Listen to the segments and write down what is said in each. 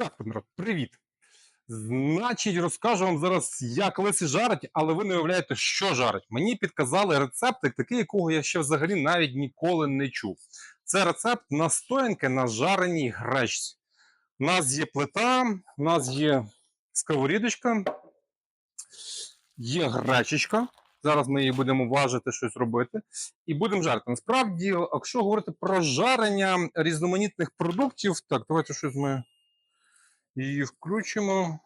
Так, народ, привіт! Значить, розкажу вам зараз, як лисі жарить, але ви не уявляєте, що жарить. Мені підказали рецептик, такий, якого я ще взагалі навіть ніколи не чув. Це рецепт настоянки на жареній гречці. У нас є плита, у нас є сковорідочка, є гречечка. Зараз ми її будемо важити, щось робити. І будемо жарити. Насправді, якщо говорити про жарення різноманітних продуктів, так, давайте щось ми її включимо.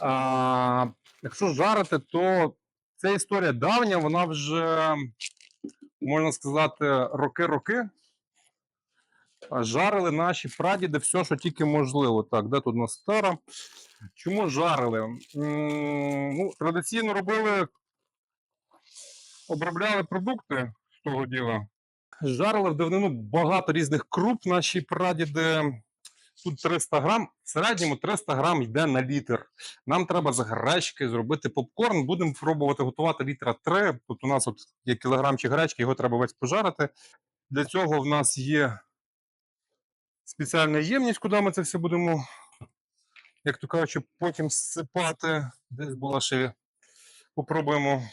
А, якщо жарити, то ця історія давня, вона вже, можна сказати, роки-роки. Жарили наші прадіди все, що тільки можливо. Так, де тут у нас стара? Чому жарили? М, Ну, традиційно робили, обробляли продукти з того діла. Жарили в давнину багато різних круп. Наші прадіди тут 300 грам, в середньому 300 грам йде на літр. Нам треба з гречки зробити попкорн. Будемо пробувати готувати літра 3. Тут у нас от є кілограмчик гречки, його треба весь пожарити. Для цього в нас є спеціальна ємність, куди ми це все будемо, як то кажучи, потім зсипати. Десь була ще. Попробуємо.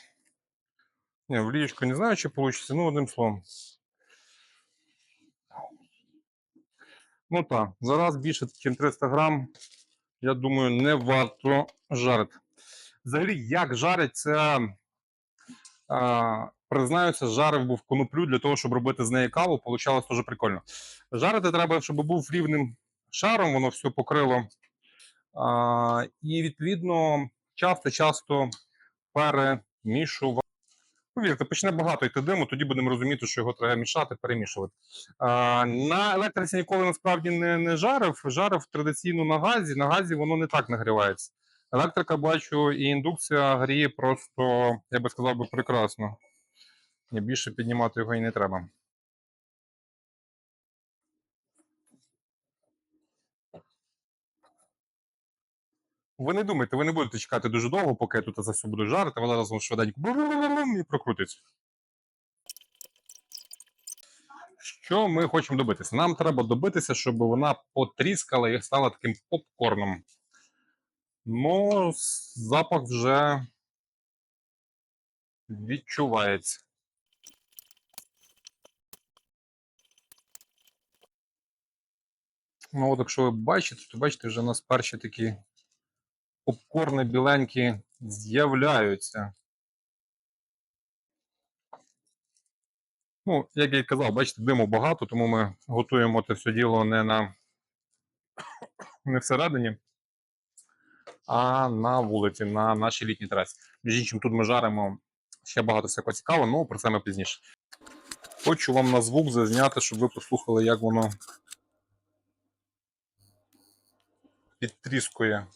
Ні, в лієчку не знаю, чи вийде, ну одним словом. Ну так, зараз більше, ніж 300 грам, я думаю, не варто жарити. Взагалі, як жарять, це а, признаюся, жарив був коноплю для того, щоб робити з неї каву. Получалось дуже прикольно. Жарити треба, щоб був рівним шаром, воно все покрило. А, і відповідно часто-часто перемішувати. Повірте, почне багато йти диму, тоді будемо розуміти, що його треба мішати, перемішувати. А, на електриці ніколи насправді не, не жарив. Жарив традиційно на газі. На газі воно не так нагрівається. Електрика, бачу, і індукція гріє просто, я би сказав, би, прекрасно. Більше піднімати його і не треба. Ви не думайте, ви не будете чекати дуже довго, поки я тут це все буду жарити, вона разом швиденько і прокрутиться. Що ми хочемо добитися? Нам треба добитися, щоб вона потріскала і стала таким попкорном. Ну, запах вже відчувається. Ну, от якщо ви бачите, то бачите, вже у нас перші такі попкорни біленькі з'являються. Ну, як я й казав, бачите, диму багато, тому ми готуємо це все діло не на не всередині, а на вулиці, на нашій літній трасі. Між іншим, тут ми жаримо ще багато всякого цікавого, але про це ми пізніше. Хочу вам на звук зазняти, щоб ви послухали, як воно підтріскує.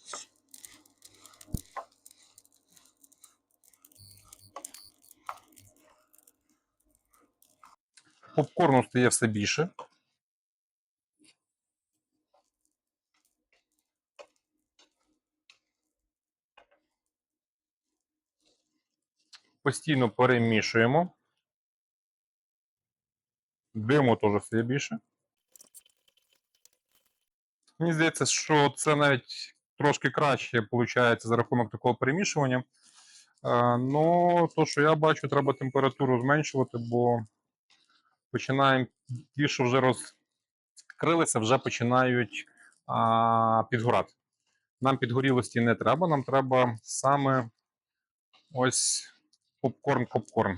Попкорну стає все більше. Постійно перемішуємо. Диму теж все більше. Мені здається, що це навіть трошки краще виходить за рахунок такого перемішування. Ну, то, що я бачу, треба температуру зменшувати, бо починаємо ті, що вже розкрилися, вже починають а, підгорати. Нам підгорілості не треба, нам треба саме ось попкорн-попкорн.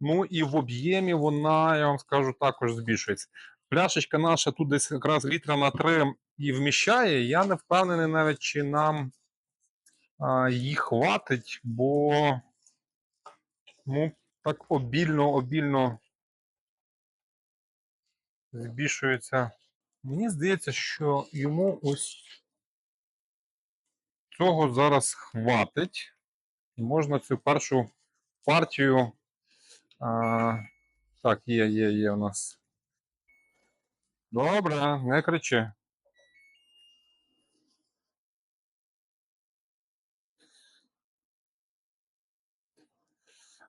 Ну і в об'ємі вона, я вам скажу, також збільшується. Пляшечка наша тут десь якраз літра на 3 і вміщає. Я не впевнений навіть, чи нам а, її хватить, бо ну, так обільно, обільно збільшується. Мені здається, що йому ось цього зараз хватить. І можна цю першу партію. А, так, є, є, є у нас. Добре, не кричи.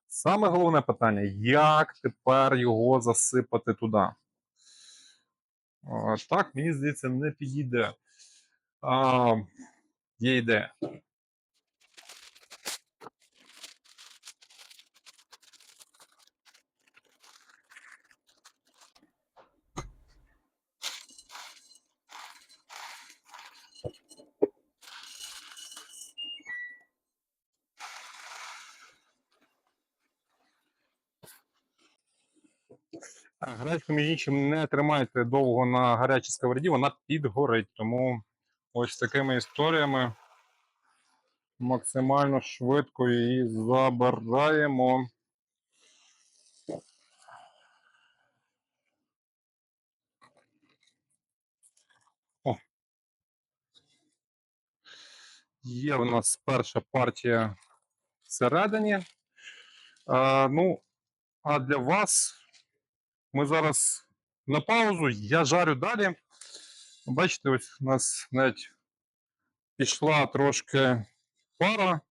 Саме головне питання: як тепер його засипати туди? Так, мені здається, не підійде. А, є ідея. А, між іншим, не тримайте довго на гарячій сковороді, вона підгорить. Тому ось такими історіями максимально швидко її забираємо. О. Є в нас перша партія всередині. А, ну, а для вас ми зараз на паузу. Я жарю далі. Бачите, ось у нас навіть пішла трошки пара.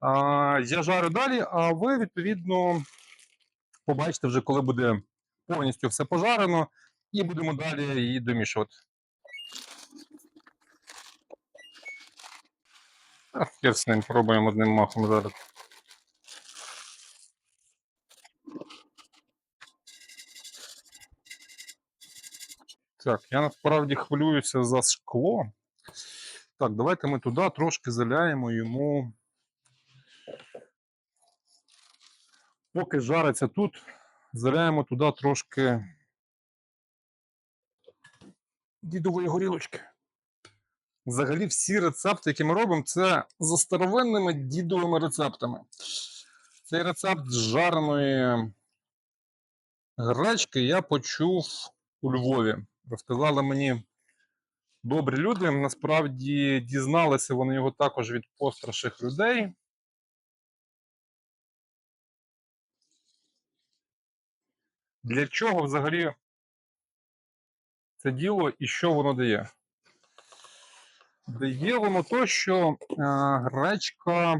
А, я жарю далі, а ви, відповідно, побачите вже, коли буде повністю все пожарено, і будемо далі її домішувати. Хер з ним пробуємо одним махом зараз. Так, я насправді хвилююся за шкло. Так, давайте ми туди трошки заляємо йому. Поки жариться тут, заляємо туди трошки дідової горілочки. Взагалі, всі рецепти, які ми робимо, це за старовинними дідовими рецептами. Цей рецепт з жареної гречки я почув у Львові. Розказали мені добрі люди. Насправді дізналися вони його також від постраших людей. Для чого взагалі це діло і що воно дає? Дає воно то, що е, гречка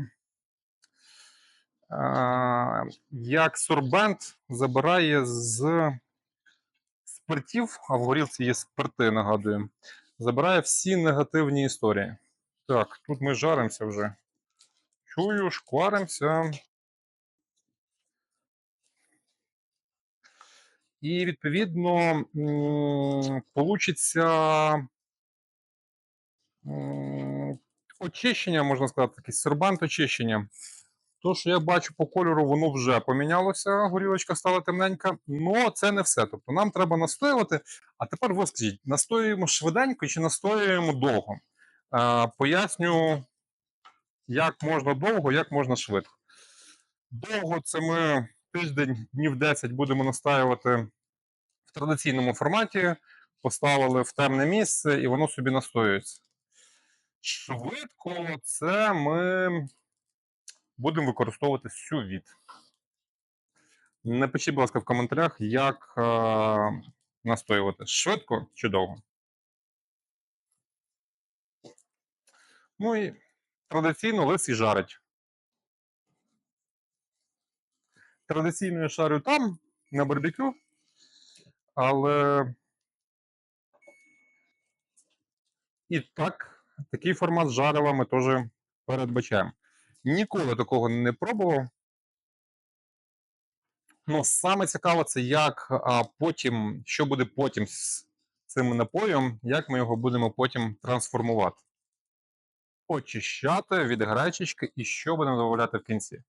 е, як сорбент забирає з спиртів, а в горілці є спирти, нагадую, забирає всі негативні історії. Так, тут ми жаримося вже. Чую, шкваримося. І відповідно получиться очищення, можна сказати, такий сербант очищення. То, що я бачу по кольору, воно вже помінялося, горілочка стала темненька. але це не все. Тобто нам треба настоювати. А тепер ви скажіть, настоюємо швиденько чи настоюємо довго? Е, поясню, як можна довго, як можна швидко. Довго це ми тиждень, днів 10 будемо настаювати в традиційному форматі, поставили в темне місце і воно собі настоюється. Швидко це ми будемо використовувати сювіт. Напишіть, будь ласка, в коментарях, як е, настоювати швидко чи довго. Ну і традиційно лисий жарить. Традиційно я шарю там, на барбекю, але і так, такий формат жарива ми теж передбачаємо. Ніколи такого не пробував. Ну, саме цікаво, це як а, потім, що буде потім з цим напоєм, як ми його будемо потім трансформувати. Очищати від гречечки і що будемо додавати в кінці.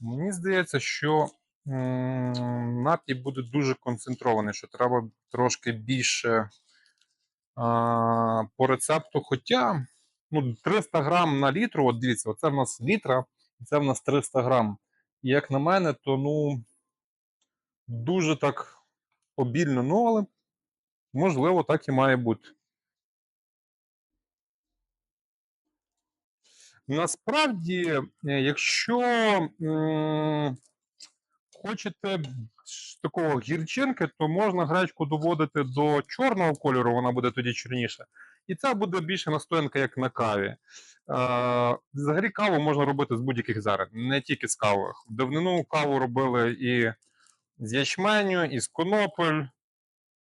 Мені здається, що напій буде дуже концентрований, що треба трошки більше по рецепту. Хоча ну, 300 грам на літру, от дивіться, оце в нас літра, це в нас 300 грам. І як на мене, то ну дуже так обільно, ну, але можливо, так і має бути. Насправді, е, якщо хочете такого гірчинки, то можна гречку доводити до чорного кольору, вона буде тоді чорніша. І це буде більше настоянка, як на каві. Е, взагалі каву можна робити з будь-яких зерен, не тільки з кавових. В давнину каву робили і з ячменю, із конопель,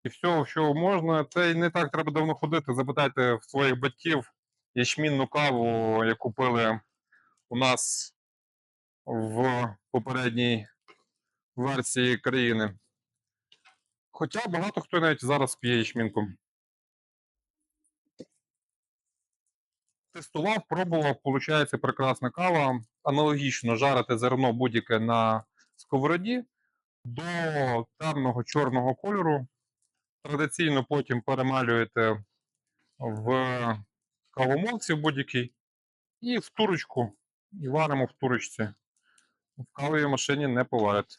і всього, що можна. Це й не так треба давно ходити. Запитайте в своїх батьків ячмінну каву, яку пили у нас в попередній версії країни. Хоча багато хто навіть зараз п'є ячмінку. Тестував, пробував, виходить прекрасна кава. Аналогічно жарити зерно будь-яке на сковороді до темного чорного кольору. Традиційно потім перемалюєте в кавомолці в будь-якій і в турочку. І варимо в турочці. В кавовій машині не поварите.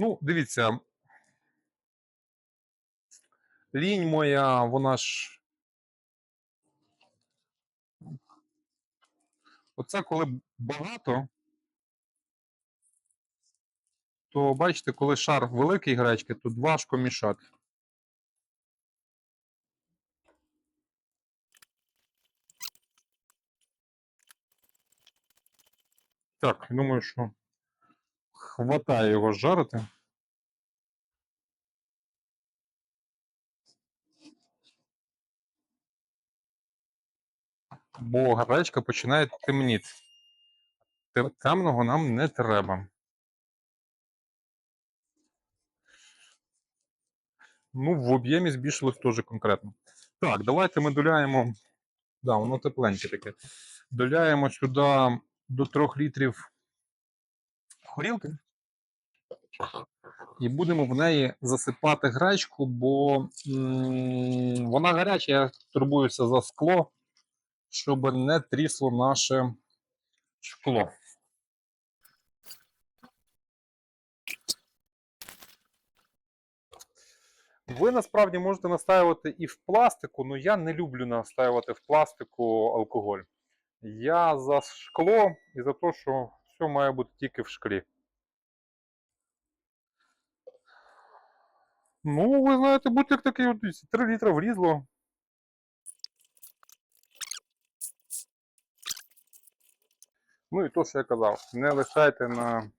Ну, дивіться. Лінь моя, вона ж. Оце коли багато, то бачите, коли шар великий гречки, тут важко мішати. Так, думаю, що хватає його жарити. Бо гречка починає темніти. Темного нам не треба. Ну, в об'ємі збільшилось теж конкретно. Так, давайте ми доляємо. Да, воно тепленьке таке. Доляємо сюди до 3 літрів горілки. І будемо в неї засипати гречку, бо вона гаряча, я турбуюся за скло, щоб не трісло наше шкло. Ви насправді можете настаювати і в пластику, але я не люблю настаювати в пластику алкоголь. Я за шкло і за те, що все має бути тільки в шклі. Ну, ви знаєте, бутик такий от 3 літра влізло. Ну і то, що я казав, не лишайте на,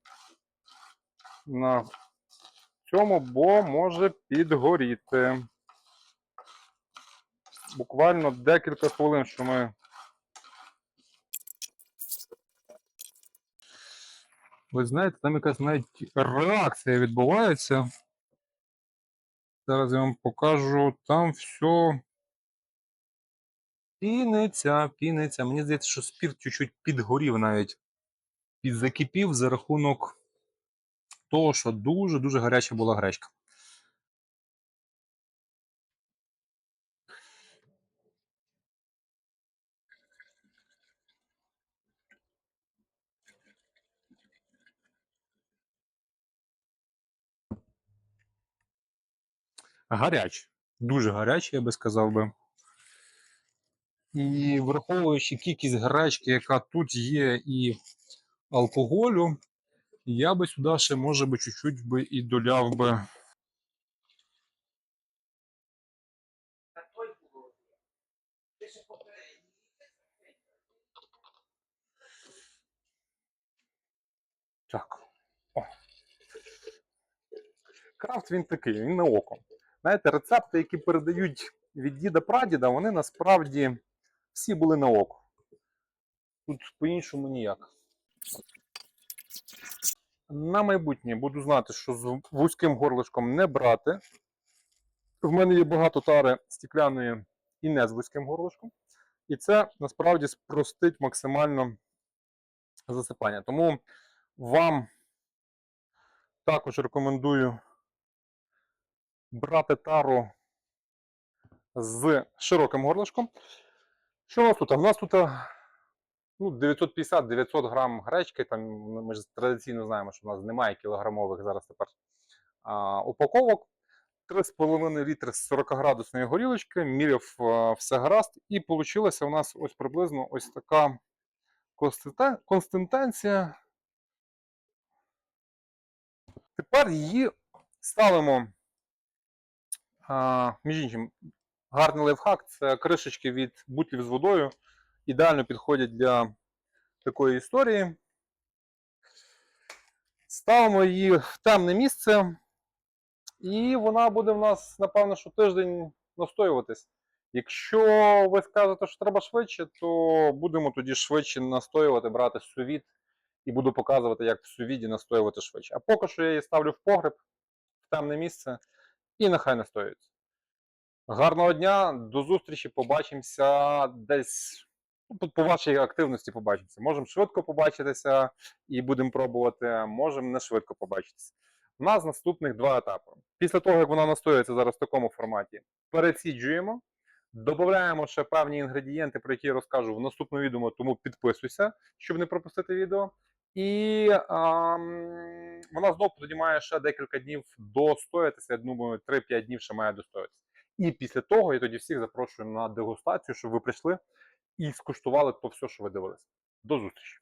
на цьому, бо може підгоріти. Буквально декілька хвилин, що ми. Ви знаєте, там якась навіть реакція відбувається. Зараз я вам покажу. Там все. Піниться, піниться. Мені здається, що спірт чуть-чуть підгорів навіть. Підзакипів за рахунок того, що дуже-дуже гаряча була гречка. Гаряче. Дуже гаряче, я би сказав би. І враховуючи кількість гречки, яка тут є, і алкоголю, я би сюди ще, може би, чуть-чуть би і доляв би. Так. О. Крафт він такий, він на око. Знаєте, рецепти, які передають від діда прадіда, вони насправді всі були на око. Тут по-іншому ніяк. На майбутнє буду знати, що з вузьким горлишком не брати. В мене є багато тари стікляної і не з вузьким горлишком. І це насправді спростить максимально засипання. Тому вам також рекомендую брати тару з широким горлишком. Що у нас тут? У нас тут ну, 950-900 грам гречки. Там, ну, ми ж традиційно знаємо, що у нас немає кілограмових зараз тепер а, упаковок. 3,5 літри з 40-градусної горілочки, міряв а, все гаразд, і вийшла у нас ось приблизно ось така консистен- консистенція. Тепер її ставимо. Між іншим, гарний лайфхак це кришечки від бутлів з водою. Ідеально підходять для такої історії. Ставимо її в темне місце, і вона буде в нас, напевно, що тиждень настоюватись. Якщо ви скажете, що треба швидше, то будемо тоді швидше настоювати, брати сувід і буду показувати, як в сувіді настоювати швидше. А поки що я її ставлю в погреб, в темне місце, і нехай настоюється. Гарного дня, до зустрічі, побачимося десь ну, по- вашій активності побачимося. Можемо швидко побачитися і будемо пробувати, можемо не швидко побачитися. У нас наступних два етапи. Після того, як вона настоюється зараз в такому форматі, пересіджуємо, додаємо ще певні інгредієнти, про які я розкажу в наступному відео, тому підписуйся, щоб не пропустити відео. І ем, вона знову тоді має ще декілька днів достоятися. Я думаю, 3-5 днів ще має достоятися. І після того я тоді всіх запрошую на дегустацію, щоб ви прийшли і скуштували то все, що ви дивилися. До зустрічі!